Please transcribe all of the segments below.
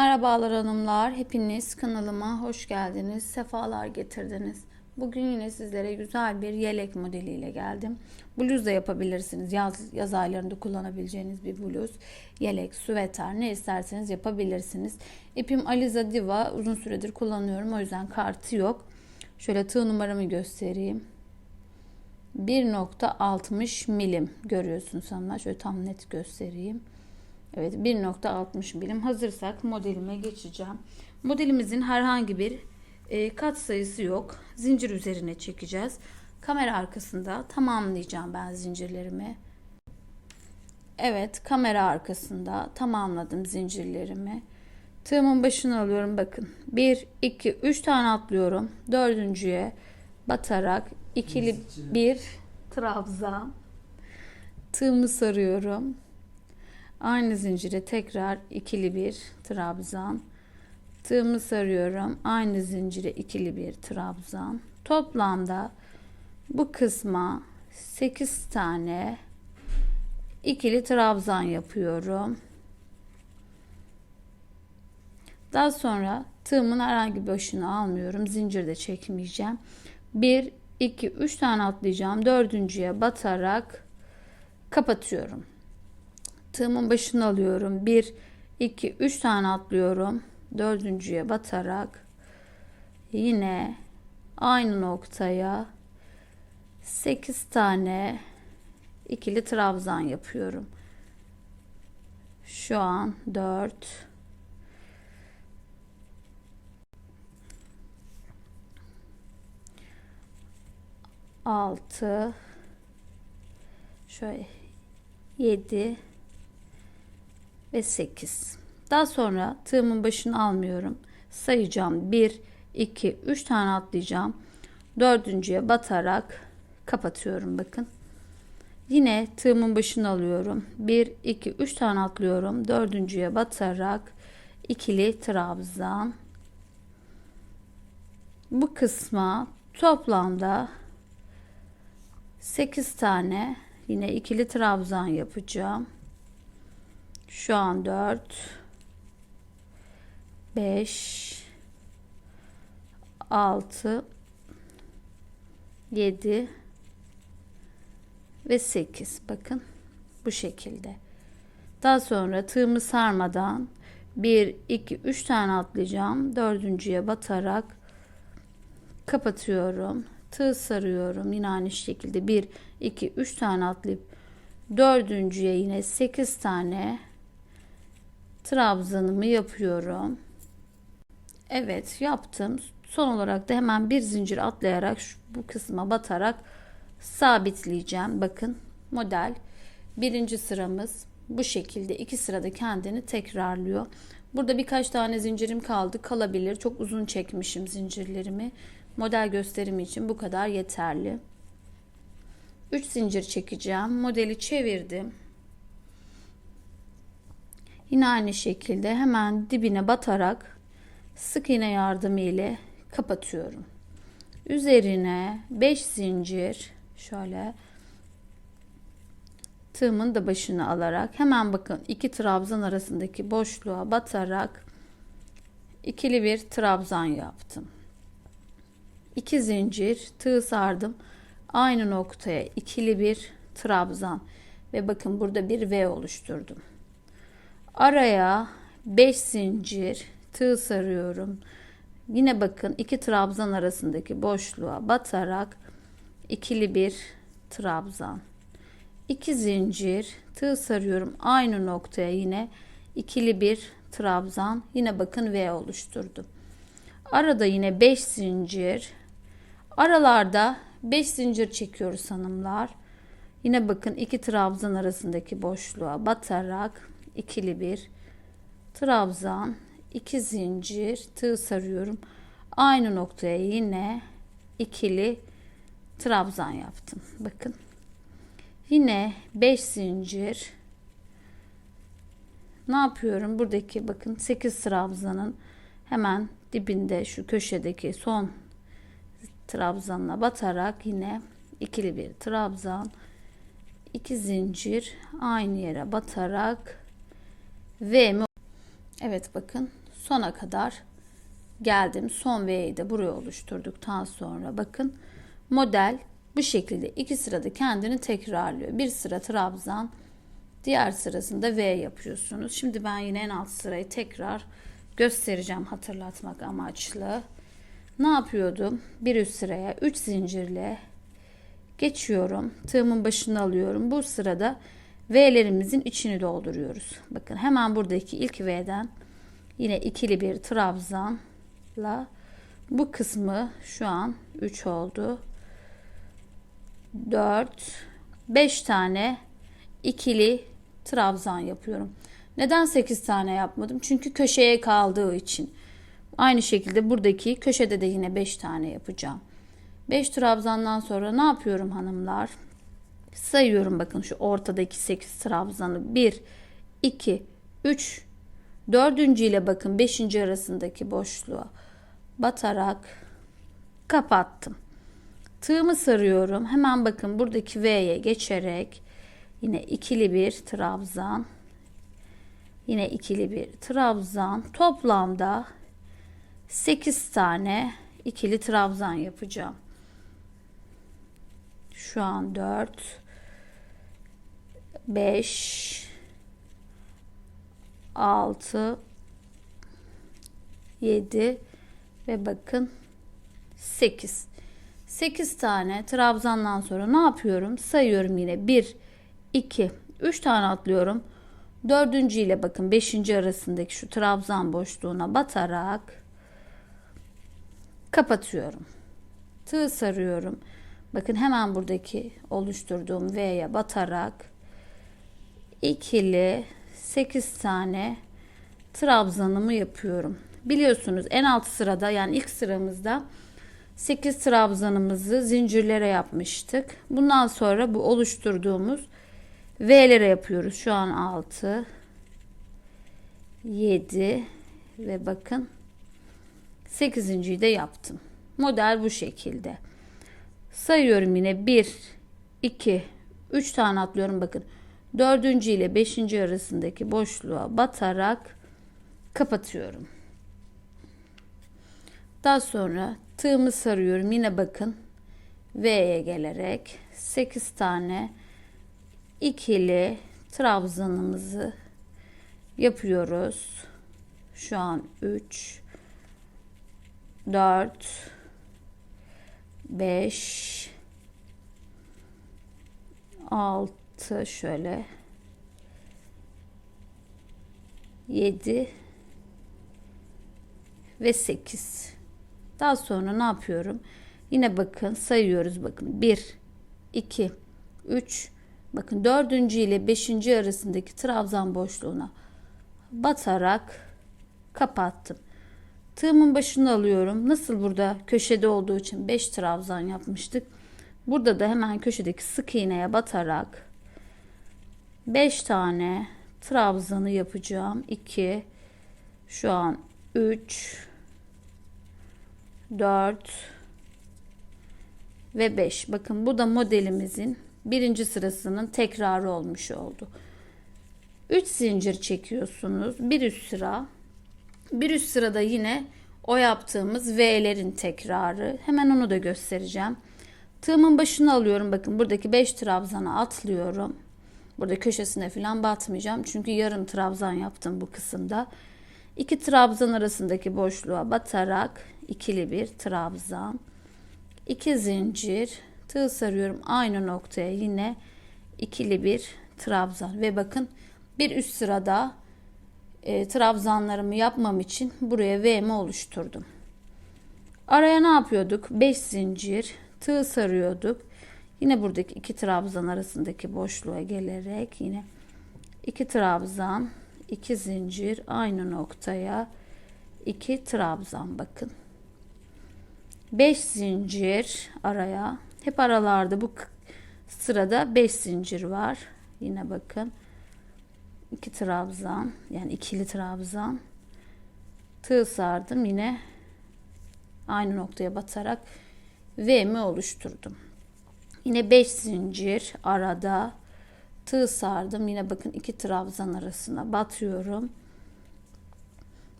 Merhabalar hanımlar, hepiniz kanalıma hoş geldiniz, sefalar getirdiniz. Bugün yine sizlere güzel bir yelek modeliyle geldim. Bluz da yapabilirsiniz, yaz, yaz aylarında kullanabileceğiniz bir bluz. Yelek, süveter ne isterseniz yapabilirsiniz. İpim Aliza Diva, uzun süredir kullanıyorum o yüzden kartı yok. Şöyle tığ numaramı göstereyim. 1.60 milim görüyorsunuz sana. Şöyle tam net göstereyim. Evet 1.60 milim hazırsak modelime geçeceğim. Modelimizin herhangi bir e, kat sayısı yok. Zincir üzerine çekeceğiz. Kamera arkasında tamamlayacağım ben zincirlerimi. Evet kamera arkasında tamamladım zincirlerimi. Tığımın başını alıyorum bakın. 1, 2, 3 tane atlıyorum. Dördüncüye batarak ikili bir trabzan. Tığımı sarıyorum. Aynı zincire tekrar ikili bir trabzan. Tığımı sarıyorum. Aynı zincire ikili bir trabzan. Toplamda bu kısma 8 tane ikili trabzan yapıyorum. Daha sonra tığımın herhangi bir başını almıyorum. Zincir de çekmeyeceğim. 1, 2, 3 tane atlayacağım. Dördüncüye batarak kapatıyorum. Tığımın başını alıyorum. 1, 2, 3 tane atlıyorum. Dördüncüye batarak yine aynı noktaya 8 tane ikili trabzan yapıyorum. Şu an 4 6 şöyle 7 ve 8. Daha sonra tığımın başını almıyorum. Sayacağım. 1, 2, 3 tane atlayacağım. Dördüncüye batarak kapatıyorum bakın. Yine tığımın başını alıyorum. 1, 2, 3 tane atlıyorum. Dördüncüye batarak ikili trabzan. Bu kısma toplamda 8 tane yine ikili trabzan yapacağım. Şu an 4 5 6 7 ve 8 bakın bu şekilde. Daha sonra tığımı sarmadan 1 2 3 tane atlayacağım. Dördüncüye batarak kapatıyorum. Tığ sarıyorum. Yine aynı şekilde 1 2 3 tane atlayıp dördüncüye yine 8 tane trabzanımı yapıyorum. Evet yaptım. Son olarak da hemen bir zincir atlayarak şu, bu kısma batarak sabitleyeceğim. Bakın model birinci sıramız bu şekilde iki sırada kendini tekrarlıyor. Burada birkaç tane zincirim kaldı kalabilir. Çok uzun çekmişim zincirlerimi. Model gösterimi için bu kadar yeterli. 3 zincir çekeceğim. Modeli çevirdim. Yine aynı şekilde hemen dibine batarak sık iğne yardımı ile kapatıyorum. Üzerine 5 zincir şöyle tığımın da başını alarak hemen bakın iki trabzan arasındaki boşluğa batarak ikili bir trabzan yaptım. 2 zincir tığ sardım. Aynı noktaya ikili bir trabzan ve bakın burada bir V oluşturdum. Araya 5 zincir tığ sarıyorum. Yine bakın iki trabzan arasındaki boşluğa batarak ikili bir trabzan. 2 zincir tığ sarıyorum. Aynı noktaya yine ikili bir trabzan. Yine bakın V oluşturdum. Arada yine 5 zincir. Aralarda 5 zincir çekiyoruz hanımlar. Yine bakın iki trabzan arasındaki boşluğa batarak ikili bir trabzan, iki zincir, tığ sarıyorum. Aynı noktaya yine ikili trabzan yaptım. Bakın. Yine 5 zincir. Ne yapıyorum? Buradaki bakın 8 trabzanın hemen dibinde şu köşedeki son trabzanına batarak yine ikili bir trabzan, iki zincir aynı yere batarak V mi? Evet bakın sona kadar geldim. Son V'yi de buraya oluşturduktan sonra bakın model bu şekilde iki sırada kendini tekrarlıyor. Bir sıra trabzan, diğer sırasında V yapıyorsunuz. Şimdi ben yine en alt sırayı tekrar göstereceğim hatırlatmak amaçlı. Ne yapıyordum? Bir üst sıraya 3 zincirle geçiyorum. Tığımın başını alıyorum. Bu sırada V'lerimizin içini dolduruyoruz. Bakın hemen buradaki ilk V'den yine ikili bir trabzanla bu kısmı şu an 3 oldu. 4 5 tane ikili trabzan yapıyorum. Neden 8 tane yapmadım? Çünkü köşeye kaldığı için. Aynı şekilde buradaki köşede de yine 5 tane yapacağım. 5 trabzandan sonra ne yapıyorum hanımlar? Sayıyorum bakın şu ortadaki 8 trabzanı. 1, 2, 3, dördüncü ile bakın 5. arasındaki boşluğa batarak kapattım. Tığımı sarıyorum. Hemen bakın buradaki V'ye geçerek yine ikili bir trabzan. Yine ikili bir trabzan. Toplamda 8 tane ikili trabzan yapacağım. Şu an 4 5 6 7 ve bakın 8 8 tane trabzandan sonra ne yapıyorum? Sayıyorum yine 1 2 3 tane atlıyorum. Dördüncü ile bakın 5. arasındaki şu trabzan boşluğuna batarak kapatıyorum. Tığ sarıyorum. Bakın hemen buradaki oluşturduğum V'ye batarak ikili 8 tane trabzanımı yapıyorum. Biliyorsunuz en alt sırada yani ilk sıramızda 8 trabzanımızı zincirlere yapmıştık. Bundan sonra bu oluşturduğumuz V'lere yapıyoruz. Şu an 6 7 ve bakın 8.yi de yaptım. Model bu şekilde. Sayıyorum yine 1 2 3 tane atlıyorum bakın. 4. ile 5. arasındaki boşluğa batarak kapatıyorum. Daha sonra tığımı sarıyorum. Yine bakın V'ye gelerek 8 tane ikili trabzanımızı yapıyoruz. Şu an 3 4 5 6 şöyle. 7 ve 8 daha sonra ne yapıyorum? Yine bakın sayıyoruz bakın. 1 2 3 bakın 4. ile 5. arasındaki trabzan boşluğuna batarak kapattım Tığımın başını alıyorum. Nasıl burada köşede olduğu için 5 trabzan yapmıştık. Burada da hemen köşedeki sık iğneye batarak 5 tane trabzanı yapacağım. 2 şu an 3 4 ve 5. Bakın bu da modelimizin birinci sırasının tekrarı olmuş oldu. 3 zincir çekiyorsunuz. Bir üst sıra bir üst sırada yine o yaptığımız V'lerin tekrarı. Hemen onu da göstereceğim. Tığımın başını alıyorum. Bakın buradaki 5 trabzanı atlıyorum. Burada köşesine falan batmayacağım. Çünkü yarım trabzan yaptım bu kısımda. İki trabzan arasındaki boşluğa batarak ikili bir trabzan. iki zincir. Tığ sarıyorum aynı noktaya yine ikili bir trabzan. Ve bakın bir üst sırada e, trabzanlarımı yapmam için buraya V'mi oluşturdum. Araya ne yapıyorduk? 5 zincir tığ sarıyorduk. Yine buradaki iki trabzan arasındaki boşluğa gelerek yine iki trabzan, iki zincir aynı noktaya iki trabzan bakın. 5 zincir araya. Hep aralarda bu sırada 5 zincir var. Yine bakın iki trabzan yani ikili trabzan tığ sardım yine aynı noktaya batarak V'mi oluşturdum. Yine 5 zincir arada tığ sardım. Yine bakın iki trabzan arasına batıyorum.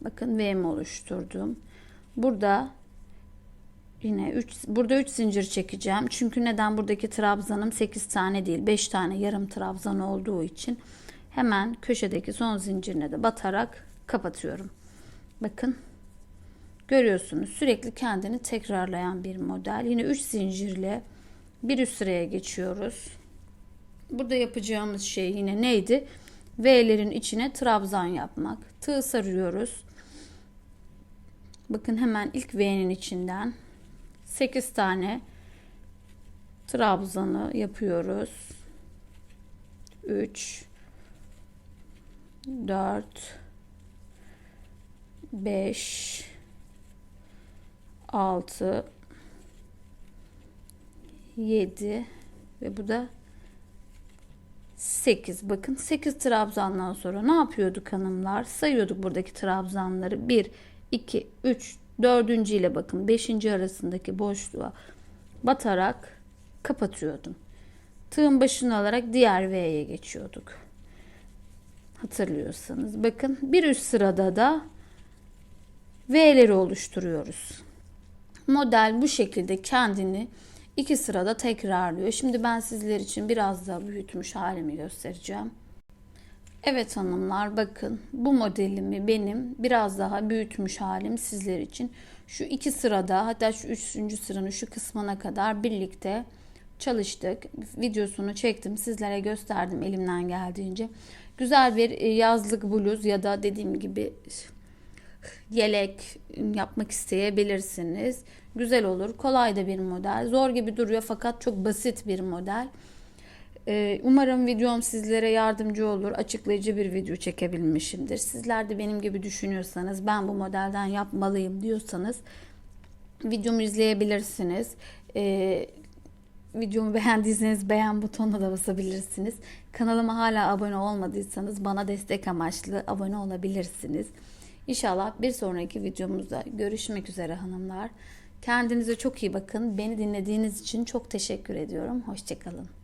Bakın V'mi oluşturdum. Burada yine 3 burada 3 zincir çekeceğim. Çünkü neden buradaki trabzanım 8 tane değil 5 tane yarım trabzan olduğu için hemen köşedeki son zincirine de batarak kapatıyorum. Bakın görüyorsunuz sürekli kendini tekrarlayan bir model. Yine 3 zincirle bir üst sıraya geçiyoruz. Burada yapacağımız şey yine neydi? V'lerin içine trabzan yapmak. Tığ sarıyoruz. Bakın hemen ilk V'nin içinden 8 tane trabzanı yapıyoruz. 3 4 5 6 7 ve bu da 8. Bakın 8 trabzandan sonra ne yapıyorduk hanımlar? Sayıyorduk buradaki trabzanları. 1, 2, 3, 4. ile bakın 5. arasındaki boşluğa batarak kapatıyordum. Tığın başını alarak diğer V'ye geçiyorduk. Hatırlıyorsanız. Bakın bir üst sırada da V'leri oluşturuyoruz. Model bu şekilde kendini iki sırada tekrarlıyor. Şimdi ben sizler için biraz daha büyütmüş halimi göstereceğim. Evet hanımlar bakın bu modelimi benim biraz daha büyütmüş halim sizler için. Şu iki sırada hatta şu üçüncü sıranın şu kısmına kadar birlikte çalıştık. Videosunu çektim sizlere gösterdim elimden geldiğince. Güzel bir e, yazlık bluz ya da dediğim gibi yelek yapmak isteyebilirsiniz. Güzel olur. Kolay da bir model. Zor gibi duruyor fakat çok basit bir model. Ee, umarım videom sizlere yardımcı olur. Açıklayıcı bir video çekebilmişimdir. Sizler de benim gibi düşünüyorsanız ben bu modelden yapmalıyım diyorsanız videomu izleyebilirsiniz. Videomu beğendiyseniz beğen butonuna da basabilirsiniz. Kanalıma hala abone olmadıysanız bana destek amaçlı abone olabilirsiniz. İnşallah bir sonraki videomuzda görüşmek üzere hanımlar. Kendinize çok iyi bakın. Beni dinlediğiniz için çok teşekkür ediyorum. Hoşçakalın.